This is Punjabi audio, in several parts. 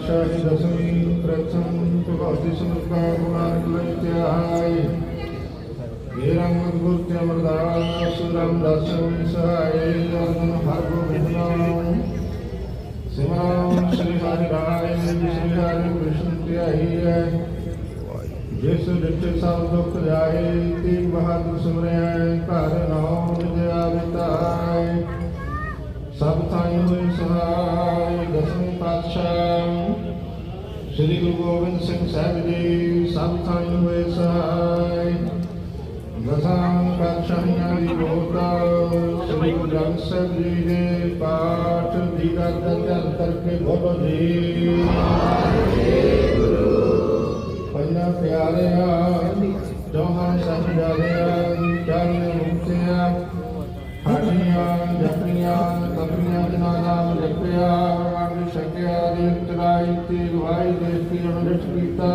ਭਗਵਤੀ ਜੀ ਕੀ ਪਾਤਸ਼ਾਹੀ ਦਸਵੀਂ ਪ੍ਰਥਮ ਭਗਵਤੀ ਸਮਰਪਾ ਗੁਨਾਨਕ ਲਈ ਧਿਆਈ ਇਹ ਗੁਰ ਤੇ ਅਮਰਦਾਸ ਰਾਮਦਾਸ ਸਹਾਈ ਅਰਜਨ ਹਰ ਗੋਬਿੰਦ ਨਾਮ ਸਿਮਰਨ ਸ੍ਰੀ ਹਰਿ ਰਾਏ ਸ੍ਰੀ ਹਰਿ ਕ੍ਰਿਸ਼ਨ ਧਿਆਈ ਹੈ ਜਿਸ ਦਿੱਤੇ ਸਭ ਦੁੱਖ ਜਾਏ ਤੇ ਬਹਾਦਰ ਸਿਮਰਿਆ ਘਰ ਨਾਮ ਵਿਦਿਆ ਵਿਤਾਏ ਸਭ ਥਾਈ ਹੋਏ ਸਹਾਈ ਦਸਵੇਂ ਪਾਤਸ਼ਾਹ ਸ੍ਰੀ ਗੁਰੂ ਗੋਬਿੰਦ ਸਿੰਘ ਸਾਹਿਬ ਜੀ, ਸਭ ਥਾਈ ਹੋਏ ਸਹਾਈ ਦਸਾਂ ਪਾਤਸ਼ਾਹੀਆਂ ਦੀ ਬੋਤਾ ਸ੍ਰੀ ਗੁਰੂ ਗ੍ਰੰਥ ਸਾਹਿਬ ਜੀ ਦੇ ਪਾਠ ਦੀ ਦਾ ਧਿਆਨ ਕਰਕੇ ਬੋਲੋ ਜੀ। ਪੰਜਾਂ ਪਿਆਰਿਆਂ, ਚੌਹਾਂ ਸਾਹਿਬਾਦਿਆਂ ਚਾਲੀਆਂ ਮੁਕਤਿਆਂ ਹਾਜੀਆਂ ਜਪੀਆਂ ਤਪੀਆਂ ਜਿਨ੍ਹਾਂ ਜਪਿਆ। ਛਕਿਆ ਦੀ ਤਰਾਈ ਤੇ ਗਵਾਈ ਦੇ ਕੇ ਅਨੁਰਤ ਕੀਤਾ।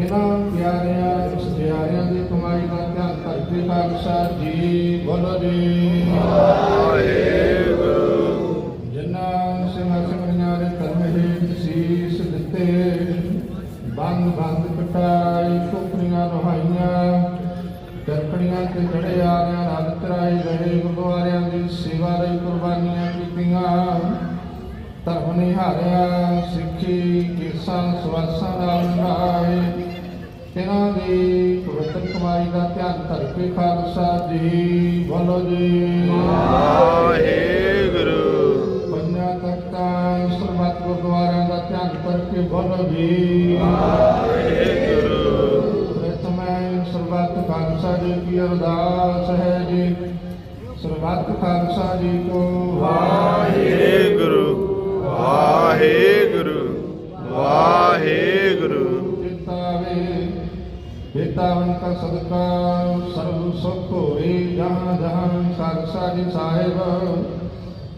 ਇਹਨਾਂ ਪਿਆਰਿਆਂ ਸਜਿਆਰਿਆਂ ਦੀ ਕਮਾਈ ਦਾ ਧਿਆਨ ਕਰਕੇ ਪਾਤਸ਼ਾਹ ਜੀ ਬੋਲੋ ਜੀ ਜਿਨ੍ਹਾਂ ਸਿੰਘਾਸਣੀਆਂ ਦੇ ਧਰਮ ਹੇਠ ਸੀਸ ਦਿੱਤੇ। ਬੰਦ ਬੰਦ ਕਟਾਈ ਕੁਪਰੀਆਂ ਰਹਾਈਆਂ ਚਰਖੜੀਆਂ ਤੇ ਚੜੇ ਨਿਹਾਰਿਆ ਸਿੱਖੀ ਕੇਸਾਂ ਸਵਾਸਾਂ ਨਾਲ ਨਿਭਾਏ ਇਹਨਾਂ ਦੀ ਪਵਿੱਤਰ ਕਮਾਈ ਦਾ ਧਿਆਨ ਧਰ ਕੇ ਖਾਲਸਾ ਜੀ ਬੋਲੋ ਜੀ। ਵਾਹਿਗੁਰੂ। ਪੰਜਾਂ ਤਖਤਾਂ ਸਰਬੱਤ ਗੁਰਦੁਆਰਿਆਂ ਦਾ ਧਿਆਨ ਕਰਕੇ ਬੋਲੋ ਜੀ। ਵਾਹਿਗੁਰੂ। ਪ੍ਰਥਮੇ ਸਰਬੱਤ ਖਾਲਸਾ ਜੀ ਕੀ ਅਰਦਾਸ ਹੈ ਜੀ। ਸਰਬੱਤ ਖਾਲਸਾ ਜੀ ਕੋ ਵਾਹਿਗੁਰੂ। ਵਾਹਿਗੁਰੂ ਵਾਹਿਗੁਰੂ। ਚਿਤਾਵੇ ਬੇਤਾਵਨ ਕਾ ਸਦਕਾ ਸਰਬ ਸੁਖ ਹੋਏ ਜਹਾਂ ਜਹਾਂ ਖਾਲਸਾ ਜੀ ਸਾਹਿਬ।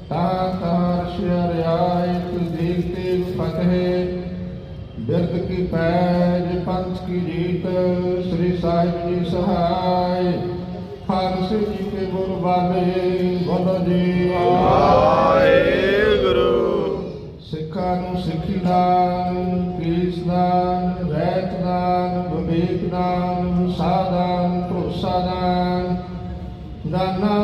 ਤਾ ਤਾ ਰਸ਼ਿਆ ਰਿਆਇਤ ਦੇਖਤੇ ਫਤਿਹ। ਬਿਰਦ ਕੀ ਪੈਜ ਪੰਥ ਕੀ ਜੀਤ ਸ੍ਰੀ ਸਾਹਿਬ ਜੀ ਸਹਾਇ ਖਾਲਸੇ ਜੀ ਕੇ ਗੁਰ ਬਾਲੇ ਬੋਲੋ ਜੀ। ਸਿੱਖੀ ਦਾਨ ਪੀਸ ਦਾਨ ਰਹਿਤ ਦਾਨ ਵਿਵੇਕ ਦਾਨ ਸਾਦਾਨ ਭਰੋਸਾ ਦਾਨ ਦਾਨਾ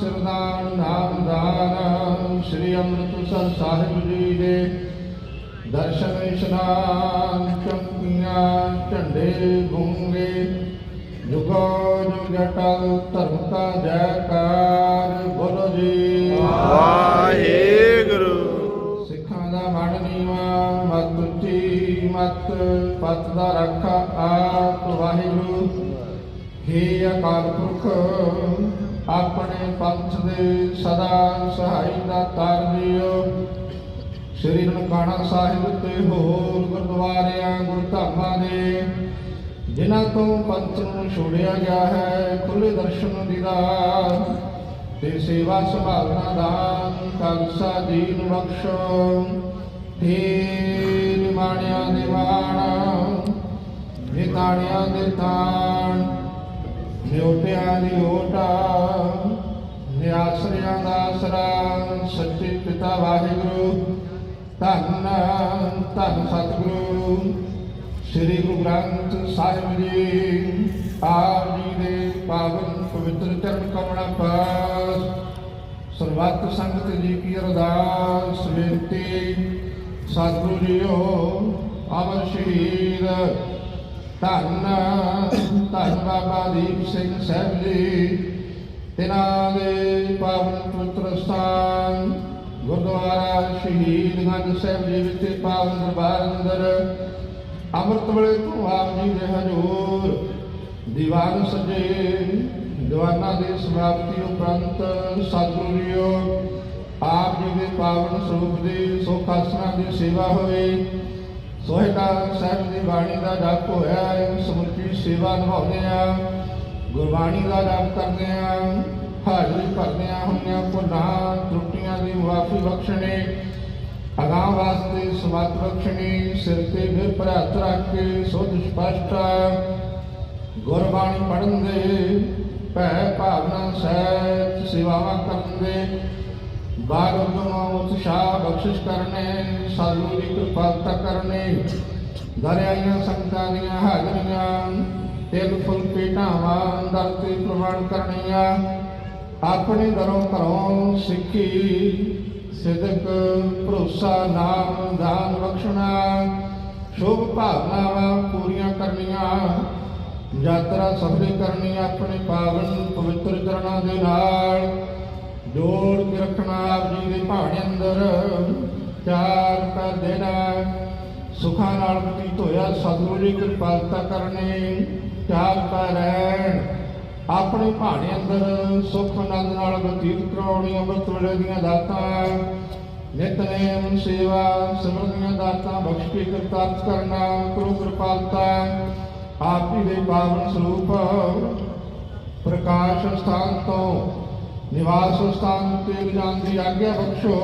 ਸਿਰਦਾਨ ਨਾਮ ਦਾਨ ਸ੍ਰੀ ਅੰਮ੍ਰਿਤਸਰ ਸਾਹਿਬ ਜੀ ਦੇ ਦਰਸ਼ਨ ਇਸ਼ਨਾਨ ਚੰਕੀਆਂ ਝੰਡੇ ਗੂੰਗੇ। ਜੁਗੋ ਜੁਗ ਜਟਲ ਧਰਮ ਕਾ ਜੈਕਾਰ ਪਤ ਦਾ ਰੱਖਾ ਆਪ ਵਾਹਿਗੁਰੂ। ਹੇ ਅਕਾਲ ਪੁਰਖ, ਆਪਣੇ ਪੰਥ ਦੇ ਸਦਾ ਸਹਾਈ ਦਾ ਤਾਰ ਦਿਓ ਸ੍ਰੀ ਨਨਕਾਣਾ ਸਾਹਿਬ ਤੇ ਹੋਰ ਗੁਰਦੁਆਰਿਆਂ, ਗੁਰਧਾਮਾਂ ਦੇ, ਜਿਨ੍ਹਾਂ ਤੋਂ ਪੰਥ ਨੂੰ ਛੋੜਿਆ ਗਿਆ ਹੈ ਖੁੱਲੇ ਦਰਸ਼ਨ ਦੀਦਾਰ ਤੇ ਸੇਵਾ ਸੰਭਾਲਣਾ ਦਾਨ ਖਾਲਸਾ ਜੀ ਨੂੰ ਬਖਸ਼ੋ। ਹੇ ਨਿਮਾਣਿਆਂ ਦੇ ਮਾਣ ਨਿਤਾਣਿਆਂ ਦੇ ਤਾਣ ਨਿਉਟਿਆਂ ਦੀ ਓਟਾ, ਨਿਆਸਰਿਆਂ ਦਾ ਆਸਰਾ ਸੱਚੇ ਪਿਤਾ ਵਾਹਿਗੁਰੂ, ਧੰਨ ਧੰਨ ਸਤਿਗੁਰੂ, ਸ੍ਰੀ ਗੁਰੂ ਗ੍ਰੰਥ ਸਾਹਿਬ ਜੀ, ਆਪ ਜੀ ਦੇ ਪਾਵਨ ਪਵਿੱਤਰ ਚਰਨ ਕਮਲਾਂ ਪਾਸ ਸਰਬੱਤ ਸੰਗਤ ਜੀ ਕੀ ਅਰਦਾਸ, ਬੇਨਤੀ ਸਤਿਗੁਰੂ ਜੀਓ ਅਮਰ ਸ਼ਹੀਦ। ਧੰਨ ਧੰਨ ਬਾਬਾ ਦੀਪ ਸਿੰਘ ਸਾਹਿਬ ਜੀ। ਤਿਨਾਂ ਦੇ ਪਾਵਨ ਪਵਿੱਤਰ ਸਥਾਨ ਗੁਰਦੁਆਰਾ ਸ਼ਹੀਦਗੰਜ ਸਾਹਿਬ ਜੀ ਵਿਖੇ ਪਾਵਨ ਦਰਬਾਰ ਅੰਦਰ। ਅੰਮ੍ਰਿਤ ਵੇਲੇ ਤੋਂ ਆਪ ਜੀ ਦੇ ਹਜ਼ੂਰ ਦੀਵਾਨ ਸਜੇ। ਦੀਵਾਨਾਂ ਦੀ ਸਮਾਪਤੀ ਉਪਰੰਤ ਸਤਿਗੁਰੂ ਜੀਓ ਆਪ ਜੀ ਦੇ ਪਾਵਨ ਸਰੂਪ ਦੀ, ਸੁਖ ਆਸਣਾ ਦੀ ਸੇਵਾ ਹੋਈ ਸੋਹਿਤਾ ਸਾਹਿਬ ਦੀ ਬਾਣੀ ਦਾ ਜਪ ਹੋਇਆ ਹੈ, ਸਮੁੱਚੀ ਸੇਵਾ ਨਿਭਾਉਂਦੇ ਆ ਗੁਰਬਾਣੀ ਦਾ ਜਪ ਕਰਦੇ ਆ ਹਾਜ਼ਰੀ ਭਰਦੇ ਆ ਹੁੰਦੀਆਂ ਭੁੱਲਾਂ, ਤਰੁੱਟੀਆਂ ਦੀ ਮੁਆਫੀ ਬਖਸ਼ਣੇ, ਅਗਾਂਹ ਵਾਸਤੇ ਸਮਤ ਬਖਸ਼ਣੀ, ਸਿਰ ਤੇ ਫਿਰ ਪਰ ਰੱਖ ਕੇ ਸੁਧ ਸਪਸ਼ਟ ਗੁਰਬਾਣੀ ਪੜ੍ਹਨ ਦੇ ਭੈ ਭਾਵਨਾ ਸਹਿਤ ਸੇਵਾਵਾਂ ਕਰਨ ਦੇ ਬਾਗੁਰਮਾ ਉਤਸ਼ਾਹ ਬਖਸ਼ਿਸ਼ ਕਰਨੇ ਸਾਧੂ ਦੀ ਕਿਰਪਾਲਤਾ ਕਰਨੇ ਦਰਿਆਈਆਂ ਸੰਗਤਾਂ ਦੀਆਂ ਹਾਜ਼ਰੀਆਂ ਤਿਲ ਫੁੱਲ ਪੇਟਾਵਾਂ ਦਰ ਤੇ ਪ੍ਰਵਾਨ ਕਰਨੀਆਂ ਆਪਣੇ ਦਰੋਂ ਘਰੋਂ ਸਿੱਖੀ ਸਿਦਕ ਭਰੋਸਾ ਨਾਮ ਦਾਨ ਬਖਸ਼ਣਾ ਸ਼ੁਭ ਭਾਵਨਾਵਾਂ ਪੂਰੀਆਂ ਕਰਨੀਆਂ ਯਾਤਰਾ ਸਫਲੀ ਕਰਨੀ ਆਪਣੇ ਪਾਵਨ ਪਵਿੱਤਰ ਚਰਨਾਂ ਦੇ ਨਾਲ ਜੋੜ ਕੇ ਰੱਖਣਾ ਆਪ ਜੀ ਦੇ ਭਾਣੇ ਅੰਦਰ। ਚਾਰ ਕਰ ਦੇਣਾ ਸੁਖਾਂ ਨਾਲ ਬਤੀਤ ਹੋਇਆ। ਸਤਿਗੁਰੂ ਜੀ ਕਿਰਪਾਲਤਾ ਕਰਨੀ। ਚਾਰ ਕਰ ਰਹਿਣ। ਆਪਣੇ ਭਾਣੇ ਅੰਦਰ ਸੁਖ ਆਨੰਦ ਨਾਲ ਬਤੀਤ ਕਰਾਉਣੀ ਅੰਮ੍ਰਿਤ ਵੇਲੇ ਦੀਆਂ ਦਾਤਾਂ। ਨਿਤਨੇਮ ਸੇਵਾ ਸਿਮਰਨ ਦੀਆਂ ਦਾਤਾਂ ਬਖਸ਼ ਕੇ ਕਰਤਾਰਤ ਕਰਨਾ। ਕਰੋ ਕਿਰਪਾਲਤਾ ਆਪ ਜੀ ਦੇ ਪਾਵਨ ਸਰੂਪ ਪ੍ਰਕਾਸ਼ ਸਥਾਨ ਤੋਂ ਨਿਵਾਸ ਸਥਾਨ ਤੇ ਲਿਜਾਣ ਦੀ ਆਗਿਆ ਬਖਸ਼ੋ।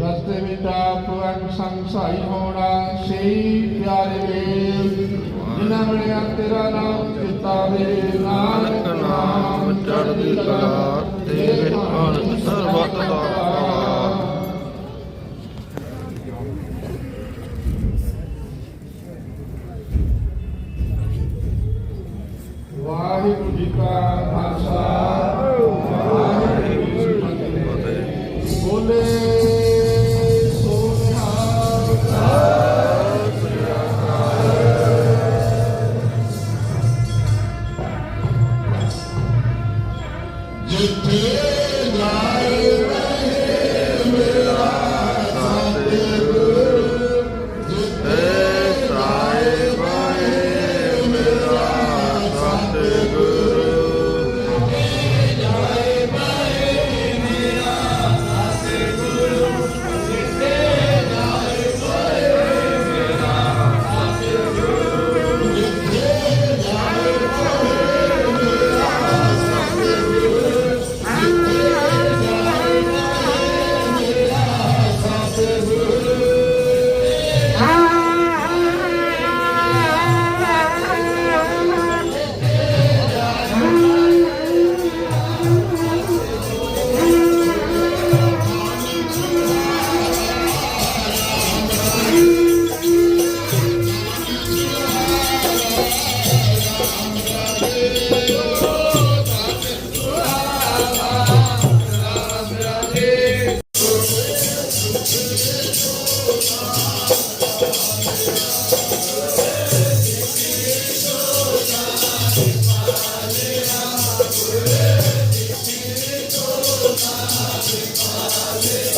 ਰਸਤੇ ਵਿੱਚ ਆਪ ਅੰਗ ਸੰਗ ਸਹਾਈ ਹੋਣਾ, ਸਹੀ ਪਿਆਰੇ ਵੇਲ। ਜਿਨ੍ਹਾਂ ਮਿਲਿਆ ਤੇਰਾ ਨਾਮ ਚਿਤਾ ਵੇ ਨਾਨਕ ਨਾਮ, ਚੜ੍ਹਦੀ ਕਲਾ ਤੇਰੇ ਭਾਣ ਸਰਬਤ ਦਾ Hallelujah.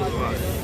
ਵਾਹ